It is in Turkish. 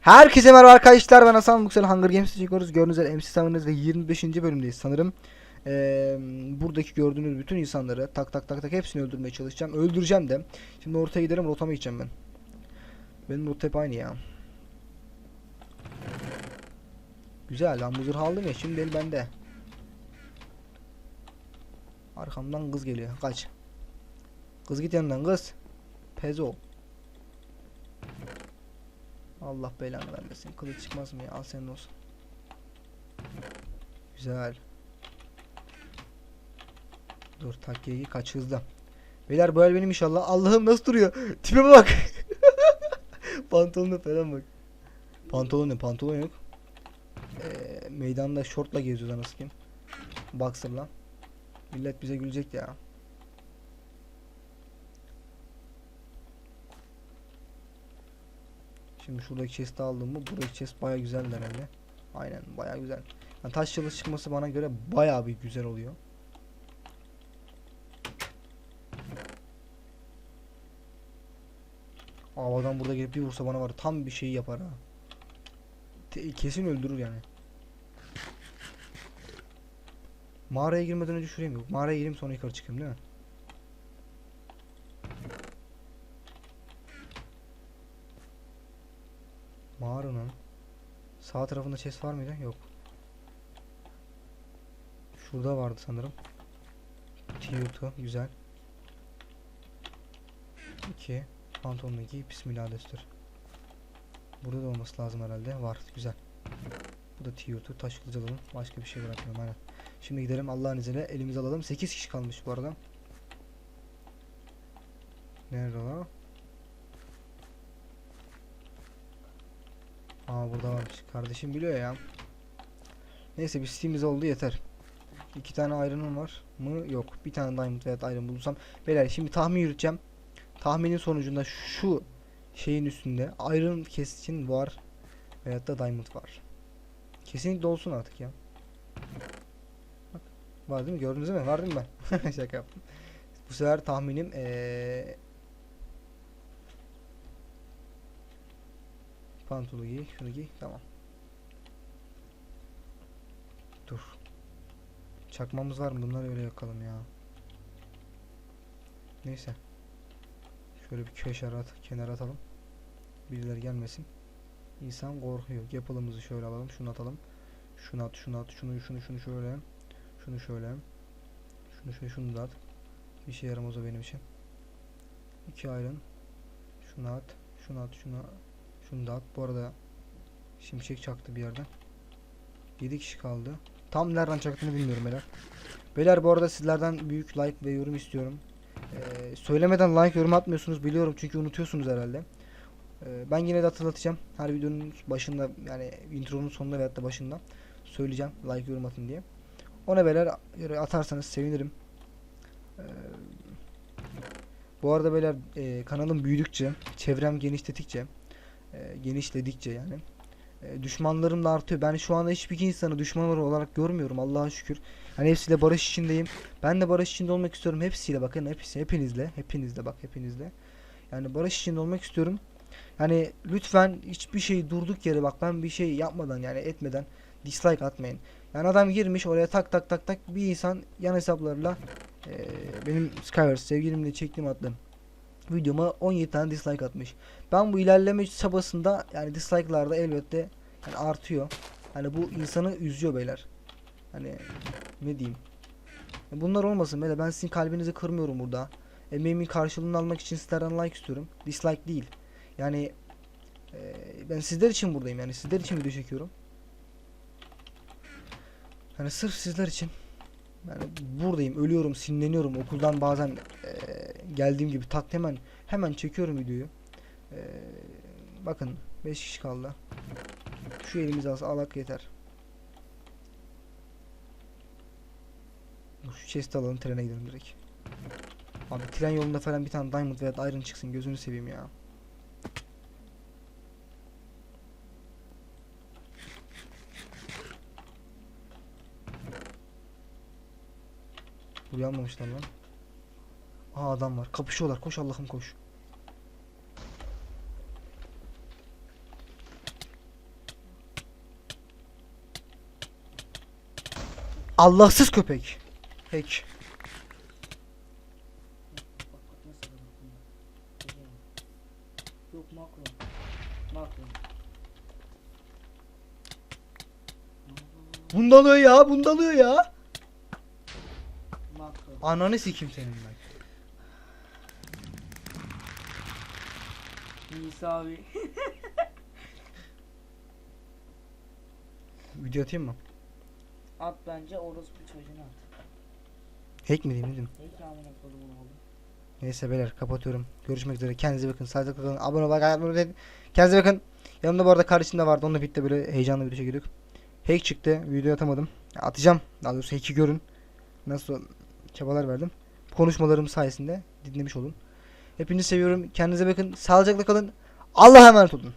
Herkese merhaba arkadaşlar ben Hasan Yüksel Hunger Games'i çekiyoruz. Gördüğünüz üzere MC Summoners ve 25. bölümdeyiz sanırım. Ee, buradaki gördüğünüz bütün insanları tak tak tak tak hepsini öldürmeye çalışacağım. Öldüreceğim de. Şimdi ortaya giderim rotama gideceğim ben. Benim rota hep aynı ya. Güzel lan zırhı aldım ya şimdi el bende. Arkamdan kız geliyor kaç. Kız git yanından kız. Pezo. Allah belanı vermesin. Kılıç çıkmaz mı ya? Al senin olsun. Güzel. Dur takkiye kaç hızlı. Beyler bu el benim inşallah. Allah'ım nasıl duruyor? Tipime bak. Pantolonuna falan bak. Pantolon ne? Pantolon yok. Ee, meydanda şortla geziyoruz anasını kim? Boxer'la. Millet bize gülecek ya. Şimdi şuradaki chest'i aldım mı? Buradaki chest baya güzel herhalde. Aynen baya güzel. Yani taş yıldız çıkması bana göre baya bir güzel oluyor. Havadan burada gelip bir vursa bana var tam bir şey yapar ha. Te- kesin öldürür yani. Mağaraya girmeden önce şuraya mı? Mağaraya gireyim sonra yukarı çıkayım değil mi? Mağaranın sağ tarafında chest var mıydı? Yok. Şurada vardı sanırım. TU2 güzel. 2 pantolonla giy bismillah destur. Burada da olması lazım herhalde. Var güzel. Bu da TU2 taş kılıcı alalım. Başka bir şey bırakmıyorum aynen. Şimdi gidelim Allah'ın izniyle elimize alalım. 8 kişi kalmış bu arada. Nerede o? Aa burada varmış. Kardeşim biliyor ya. Neyse bir Steam'imiz oldu yeter. İki tane iron'um var mı? Yok. Bir tane diamond veya iron bulursam. Beyler şimdi tahmin yürüteceğim. Tahminin sonucunda şu şeyin üstünde iron kesin var. Veyahut da diamond var. Kesinlikle olsun artık ya. Bak. Var değil mi? Gördünüz mi? Var değil mi ben? Şaka yaptım. Bu sefer tahminim ee, Pantolu giy, şunu giy, tamam. Dur. Çakmamız var mı? Bunları öyle yakalım ya. Neyse. Şöyle bir köşe at, kenara atalım. Birileri gelmesin. İnsan korkuyor. Yapılımızı şöyle alalım. Şunu atalım. Şunu at, şunu at, şunu, şunu, şunu şöyle. Şunu şöyle. Şunu şöyle, şunu da at. Bir şey yaramaz o benim için. İki ayrın. Şunu at, şunu at, şunu şunu da at. Bu arada şimşek çaktı bir yerden. 7 kişi kaldı. Tam nereden çaktığını bilmiyorum beyler. Beyler bu arada sizlerden büyük like ve yorum istiyorum. Ee, söylemeden like yorum atmıyorsunuz biliyorum çünkü unutuyorsunuz herhalde. Ee, ben yine de hatırlatacağım. Her videonun başında yani intronun sonunda veyahut da başında söyleyeceğim like yorum atın diye. Ona beyler atarsanız sevinirim. Ee, bu arada beyler e, kanalım büyüdükçe, çevrem genişledikçe e, genişledikçe yani e, düşmanlarım da artıyor. Ben şu anda hiçbir insanı düşman olarak görmüyorum Allah'a şükür. Hani hepsiyle barış içindeyim. Ben de barış içinde olmak istiyorum hepsiyle bakın hepsi hepinizle hepinizle bak hepinizle. Yani barış içinde olmak istiyorum. Yani lütfen hiçbir şey durduk yere bak ben bir şey yapmadan yani etmeden dislike atmayın. Yani adam girmiş oraya tak tak tak tak bir insan yan hesaplarla e, benim Skywars sevgilimle çektiğim adlı videoma 17 tane dislike atmış. Ben bu ilerleme çabasında yani dislike'larda elbette yani artıyor. Hani bu insanı üzüyor beyler. Hani ne diyeyim. Bunlar olmasın beyler. Ben sizin kalbinizi kırmıyorum burada. Emeğimin karşılığını almak için sizlerden like istiyorum. Dislike değil. Yani e, ben sizler için buradayım. Yani sizler için video çekiyorum. Hani sırf sizler için yani buradayım, ölüyorum, sinirleniyorum. Okuldan bazen e, geldiğim gibi tak hemen hemen çekiyorum videoyu. E, bakın 5 kişi kaldı. Şu elimizi alsa alak yeter. Şu chest'i alalım trene gidelim direkt. Abi tren yolunda falan bir tane diamond veya iron çıksın gözünü seveyim ya. Buraya almamışlar lan. Aa adam var. Kapışıyorlar. Koş Allah'ım koş. Allahsız köpek. Bak bak. Geliyor. Yok makro. Makro. Bunda alıyor ya. Bunda alıyor ya. Makro. Ananı sikim senin ben. Nisa abi. Video atayım mı? At bence orospu çocuğunu at. Hack mi diyeyim dedim. Peki amına kodumun oğlu. Neyse beyler kapatıyorum. Görüşmek üzere. Kendinize bakın. Sağlıcakla kalın. Abone olmayı, unutmayın. Kendinize bakın. Yanımda bu arada kardeşim de vardı. Onunla birlikte böyle heyecanlı bir şey çekiyorduk. Hack çıktı. Video atamadım. Atacağım. Daha doğrusu hack'i görün. Nasıl çabalar verdim. Konuşmalarım sayesinde dinlemiş olun. Hepinizi seviyorum. Kendinize bakın. Sağlıcakla kalın. Allah'a emanet olun.